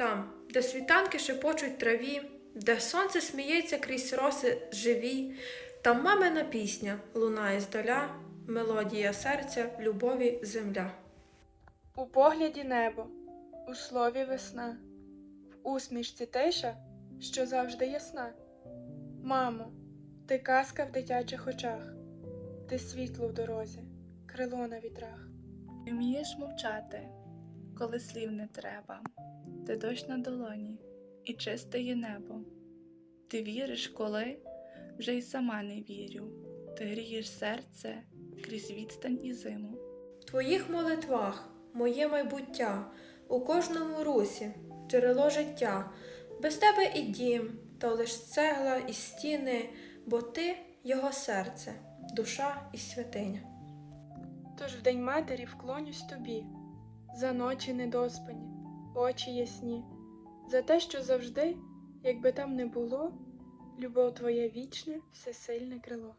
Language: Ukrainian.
Там, де світанки шепочуть траві, де сонце сміється крізь роси живі, там мамина пісня лунає здаля, мелодія серця, любові земля. У погляді небо, у слові весна, в усмішці тиша, що завжди ясна. Мамо, ти казка в дитячих очах, ти світло в дорозі, крило на вітрах. Ти вмієш мовчати, коли слів не треба, ти дощ на долоні і чисте є небо. Ти віриш, коли вже й сама не вірю, ти грієш серце крізь відстань і зиму. В твоїх молитвах моє майбуття, у кожному русі, джерело життя, без тебе і дім, та лиш цегла і стіни, бо ти його серце, душа і святиня. Тож в день матері вклонюсь тобі, за ночі недоспані, очі ясні, за те, що завжди, якби там не було, любов твоя вічне, всесильне крило.